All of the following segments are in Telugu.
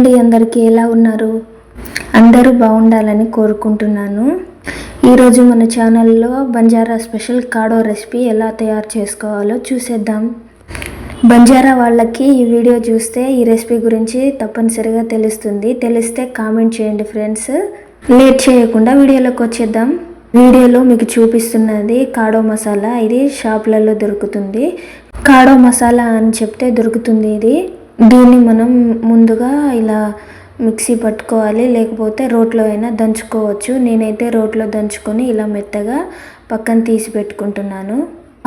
అండి అందరికీ ఎలా ఉన్నారు? అందరూ బాగుండాలని కోరుకుంటున్నాను. ఈరోజు మన ఛానల్లో బంజారా స్పెషల్ కాడో రెసిపీ ఎలా తయారు చేసుకోవాలో చూసేద్దాం. బంజారా వాళ్ళకి ఈ వీడియో చూస్తే ఈ రెసిపీ గురించి తప్పనిసరిగా తెలుస్తుంది. తెలిస్తే కామెంట్ చేయండి ఫ్రెండ్స్. లేట్ చేయకుండా వీడియోలోకి వచ్చేద్దాం. వీడియోలో మీకు చూపిస్తున్నది కాడో మసాలా. ఇది షాప్లలో దొరుకుతుంది. కాడో మసాలా అని చెప్తే దొరుకుతుంది ఇది. దీన్ని మనం ముందుగా ఇలా మిక్సీ పట్టుకోవాలి లేకపోతే రోట్లో అయినా దంచుకోవచ్చు. నేనైతే రోట్లో దంచుకొని ఇలా మెత్తగా పక్కన తీసి పెట్టుకుంటున్నాను.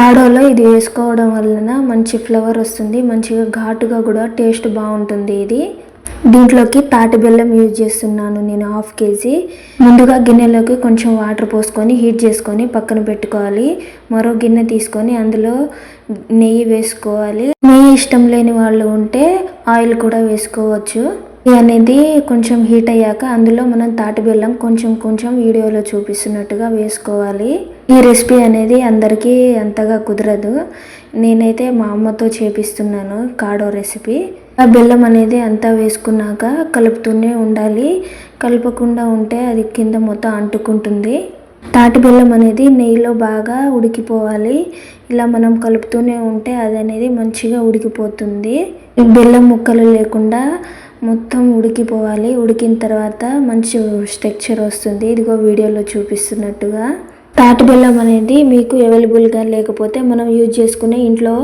ఆడోలో ఇది వేసుకోవడం వలన మంచి ఫ్లేవర్ వస్తుంది మంచిగా ఘాటుగా కూడా టేస్ట్ బాగుంటుంది ఇది. దీంట్లోకి తాటి బెల్లం యూజ్ చేస్తున్నాను నేను హాఫ్ కేజీ. ముందుగా గిన్నెలోకి కొంచెం వాటర్ పోసుకొని హీట్ చేసుకొని పక్కన పెట్టుకోవాలి. మరో గిన్నె తీసుకొని అందులో నెయ్యి వేసుకోవాలి. నెయ్యి ఇష్టం లేని వాళ్ళు ఉంటే ఆయిల్ కూడా వేసుకోవచ్చు. ఇది అనేది కొంచెం హీట్ అయ్యాక అందులో మనం తాటి బెల్లం కొంచెం కొంచెం వీడియోలో చూపిస్తున్నట్టుగా వేసుకోవాలి. ఈ రెసిపీ అనేది అందరికీ అంతగా కుదరదు. నేనైతే మా అమ్మతో చేపిస్తున్నాను కాడో రెసిపీ. ఆ బెల్లం అనేది అంతా వేసుకున్నాక కలుపుతూనే ఉండాలి. కలపకుండా ఉంటే అది కింద మొత్తం అంటుకుంటుంది. తాటి బెల్లం అనేది నెయ్యిలో బాగా ఉడికిపోవాలి. ఇలా మనం కలుపుతూనే ఉంటే అది అనేది మంచిగా ఉడికిపోతుంది. బెల్లం ముక్కలు లేకుండా మొత్తం ఉడికిపోవాలి. ఉడికిన తర్వాత మంచి స్ట్రక్చర్ వస్తుంది. ఇదిగో వీడియోలో చూపిస్తున్నట్టుగా. తాటి బెల్లం అనేది మీకు అవైలబుల్గా లేకపోతే మనం యూజ్ చేసుకునే ఇంట్లో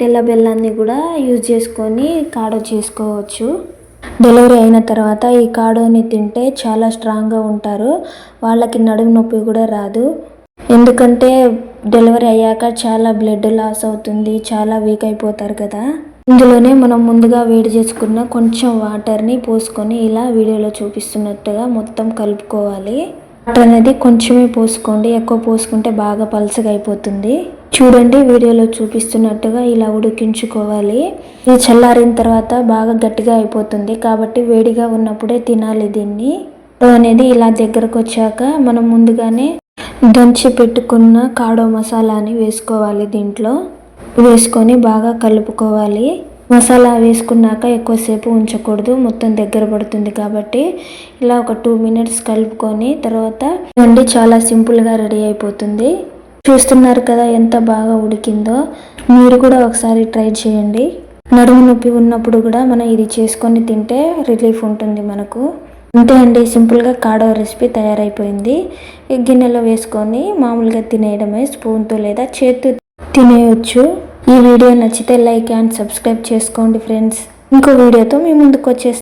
తెల్ల బెల్లాన్ని కూడా యూజ్ చేసుకొని కాడ చేసుకోవచ్చు. డెలివరీ అయిన తర్వాత ఈ కాడోని తింటే చాలా స్ట్రాంగ్గా ఉంటారు. వాళ్ళకి నడుము నొప్పి కూడా రాదు. ఎందుకంటే డెలివరీ అయ్యాక చాలా బ్లడ్ లాస్ అవుతుంది చాలా వీక్ అయిపోతారు కదా. ఇందులోనే మనం ముందుగా వేడి చేసుకున్న కొంచెం వాటర్ని పోసుకొని ఇలా వీడియోలో చూపిస్తున్నట్టుగా మొత్తం కలుపుకోవాలి. వాటర్ అనేది కొంచెమే పోసుకోండి ఎక్కువ పోసుకుంటే బాగా పలుసగా అయిపోతుంది. చూడండి వీడియోలో చూపిస్తున్నట్టుగా ఇలా ఉడికించుకోవాలి. ఇది చల్లారిన తర్వాత బాగా గట్టిగా అయిపోతుంది. కాబట్టి వేడిగా ఉన్నప్పుడే తినాలి దీన్ని. అనేది ఇలా దగ్గరకు వచ్చాక మనం ముందుగానే దంచి పెట్టుకున్న కాడో మసాలాని వేసుకోవాలి దీంట్లో. వేసుకొని బాగా కలుపుకోవాలి. మసాలా వేసుకున్నాక ఎక్కువసేపు ఉంచకూడదు. మొత్తం దగ్గర పడుతుంది కాబట్టి ఇలా ఒక టూ మినిట్స్ కలుపుకొని తర్వాత వండి చాలా సింపుల్గా రెడీ అయిపోతుంది. చూస్తున్నారు కదా ఎంత బాగా ఉడికిందో. మీరు కూడా ఒకసారి ట్రై చేయండి. నడుము నొప్పి ఉన్నప్పుడు కూడా మనం ఇది చేసుకొని తింటే రిలీఫ్ ఉంటుంది మనకు. అంతే అండి సింపుల్గా కాడో రెసిపీ తయారైపోయింది. గిన్నెలో వేసుకొని మామూలుగా తినేయడమే స్పూన్తో లేదా చేతితో తినేయచ్చు. ఈ వీడియో నచ్చితే లైక్ అండ్ సబ్స్క్రైబ్ చేసుకోండి ఫ్రెండ్స్. ఇంకో వీడియోతో మీ ముందుకు వచ్చేస్తాను